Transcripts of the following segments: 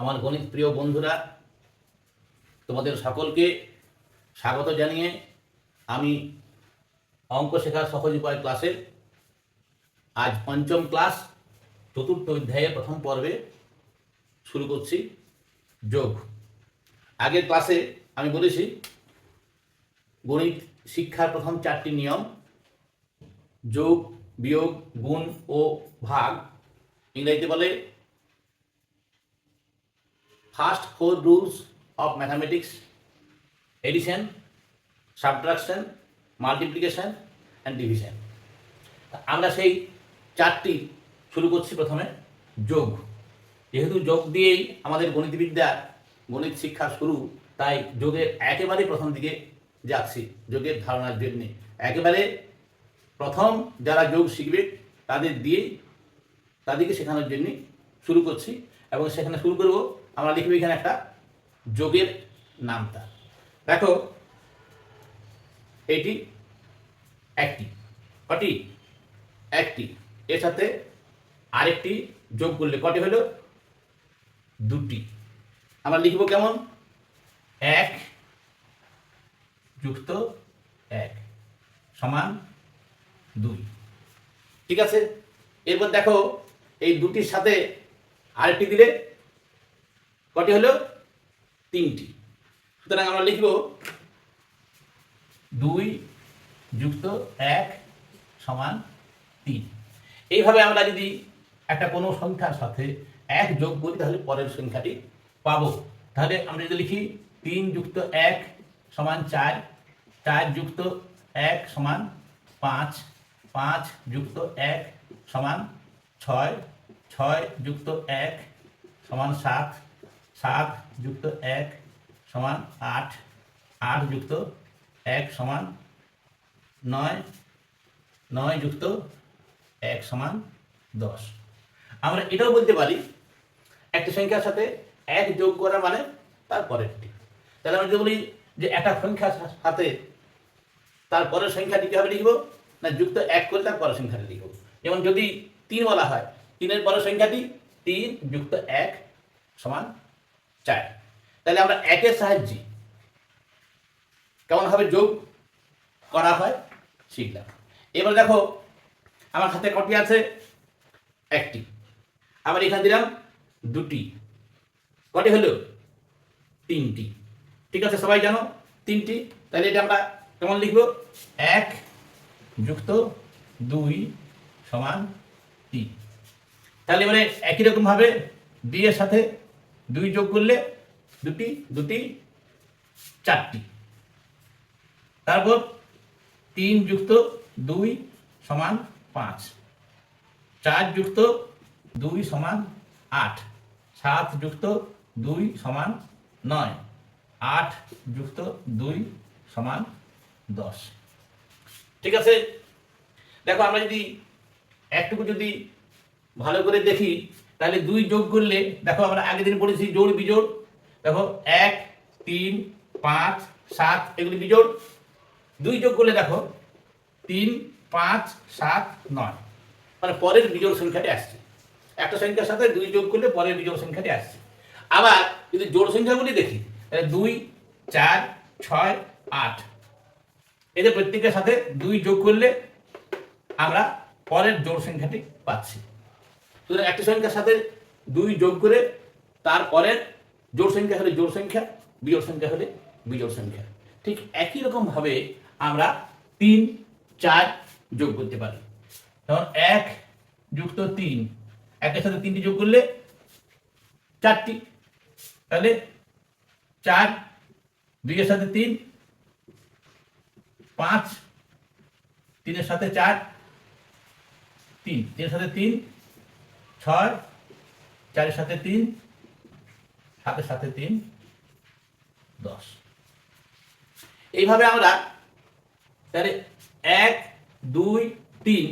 আমার গণিত প্রিয় বন্ধুরা, তোমাদের সকলকে স্বাগত জানিয়ে আমি অঙ্ক শেখার সহজ উপায় ক্লাসের আজ পঞ্চম ক্লাস, চতুর্থ অধ্যায়ের প্রথম পর্বে শুরু করছি। যোগ। আগের ক্লাসে আমি বলেছি, গণিত শিক্ষার প্রথম চারটি নিয়ম, যোগ, বিয়োগ, গুণ ও ভাগ। ইংরেজিতে বলে first four rules of mathematics, addition, subtraction, multiplication and division. আমরা সেই চারটি শুরু করছি প্রথমে, যোগ। যেহেতু যোগ দিয়েই আমাদের গণিতবিদ্যার গণিত শিক্ষা শুরু, তাই যোগের একেবারে প্রথম দিকে যাচ্ছি, যোগের ধারণার জন্যে একেবারে প্রথম যারা যোগ শিখবে, তাদের দিয়েই তাদেরকে শেখানোর জন্য শুরু করছি এবং সেখানে শুরু করব আমরা লিখব এখানে একটা যোগের নামটা দেখো, এটি একটি, কটি? একটি। এর সাথে আরেকটি যোগ করলে কটি হলো? দুটি। আমরা লিখব কেমন? এক যুক্ত এক সমান দুই। ঠিক আছে? এরপর দেখো, এই দুটির সাথে আরেকটি দিলে কটি হলো? তিনটি। সুতরাং আমরা লিখব দুই যুক্ত এক সমান তিন। এইভাবে আমরা যদি একটা কোনো সংখ্যার সাথে এক যোগ করি, তাহলে পরের সংখ্যাটি পাবো। তাহলে আমরা যদি লিখি তিন যুক্ত এক সমান চার চার যুক্ত এক সমান পাঁচ পাঁচ যুক্ত এক সমান ছয় ছয় যুক্ত এক সমান সাত সাত যুক্ত এক সমান আট আট যুক্ত এক সমান নয় নয় যুক্ত এক সমান দশ। আমরা এটাও বলতে পারি একটা সংখ্যার সাথে এক যোগ করা মানে তার পরেরটি। তাহলে আমরা যদি বলি যে একটা সংখ্যার সাথে তার পরের সংখ্যাটি কীভাবে লিখব? না, যুক্ত এক করে তার পরের সংখ্যাটি লিখব। যেমন যদি তিন বলা হয়, তিনের পরের সংখ্যাটি তিন যুক্ত এক সমান চার তাহলে আমরা একের সাহায্যে কেমনভাবে যোগ করা হয় শিখলাম। এবার দেখো, আমার হাতে কটি আছে? একটি। আবার এখানে দিলাম দুটি। কটি হলো? তিনটি। ঠিক আছে, সবাই জানো? তিনটি। তাহলে এটা আমরা কেমন লিখব? এক যুক্ত দুই সমান তিন। তাহলে এবারে একই রকমভাবে দুই সাথে দুই যোগ করলে দুটি দুটি, চারটি। তারপর তিন যুক্ত দুই সমান পাঁচ। চার যুক্ত দুই সমান আট। সাত যুক্ত দুই সমান নয়। আট যুক্ত দুই সমান দশ। ঠিক আছে? দেখো, আমরা যদি একটুকু যদি ভালো করে দেখি তাহলে দুই যোগ করলে, দেখো আমরা আগের দিন পড়েছি জোড় বিজোড়। দেখো, এক, তিন, পাঁচ, সাত, এগুলি বিজোড়। দুই যোগ করলে দেখো, তিন, পাঁচ, সাত, নয়। মানে পরের বিজোড় সংখ্যাটি আসছে। একটা সংখ্যার সাথে দুই যোগ করলে পরের বিজোড় সংখ্যাটি আসছে। আবার যদি জোড় সংখ্যাগুলি দেখি, তাহলে দুই, চার, ছয়, আট। এদের প্রত্যেকের সাথে দুই যোগ করলে আমরা পরের জোড় সংখ্যাটি পাচ্ছি। সুতরাং একটি সংখ্যার সাথে দুই যোগ করে তারপরের জোড় সংখ্যা হলে জোড় সংখ্যা, বিজোড় সংখ্যা হলে বিজোড় সংখ্যা। ঠিক একই রকম ভাবে আমরা তিন, চার যোগ করতে পারি। যেমন এক যুক্ত তিন। একের সাথে তিনটি যোগ করলে চারটি। তাহলে চার, দুইয়ের সাথে তিন, পাঁচ, তিনের সাথে চার, তিন। তিনের সাথে তিন ছয়, চারের সাথে তিন, সাতের সাথে তিন, দশ। এইভাবে আমরা তাহলে এক, দুই, তিন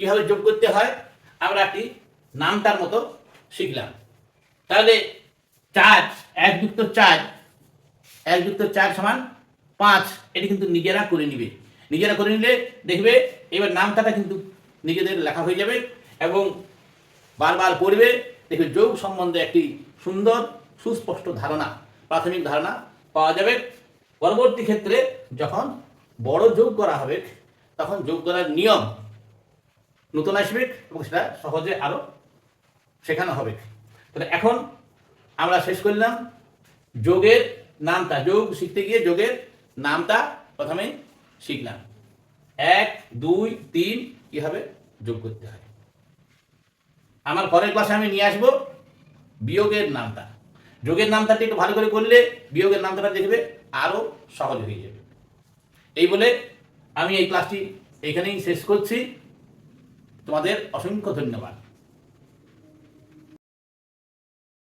কীভাবে যোগ করতে হয়? আমরা একটি নামটার মতো শিখলাম। তাহলে চার, এক যুক্ত চার, এক যুক্ত চার সমান পাঁচ, এটি কিন্তু নিজেরা করে নিবে। নিজেরা করে নিলে দেখবে এবার নামটাটা কিন্তু নিজেদের লেখা হয়ে যাবে এবং বারবার পড়বে, দেখবে যোগ সম্বন্ধে একটি সুন্দর, সুস্পষ্ট ধারণা, প্রাথমিক ধারণা পাওয়া যাবে। পরবর্তী ক্ষেত্রে যখন বড় যোগ করা হবে, তখন যোগ করার নিয়ম নতুন আসবে এবং সেটা সহজে আরও শেখানো হবে। তাহলে এখন আমরা শেষ করলাম যোগের নামটা, যোগ শিখতে গিয়ে যোগের নামটা প্রথমে শিখলাম। এক, দুই, তিন, কীভাবে যোগ করতে হয়? আমার পরের ক্লাসে আমি নিয়ে আসব বিয়োগের নামটা। যোগের নামটা একটু ভালো করে করলে বিয়োগের নামটা দেখবে আরও সহজ হয়ে যাবে। এই বলে আমি এই ক্লাসটি এখানেই শেষ করছি। তোমাদের অসংখ্য ধন্যবাদ।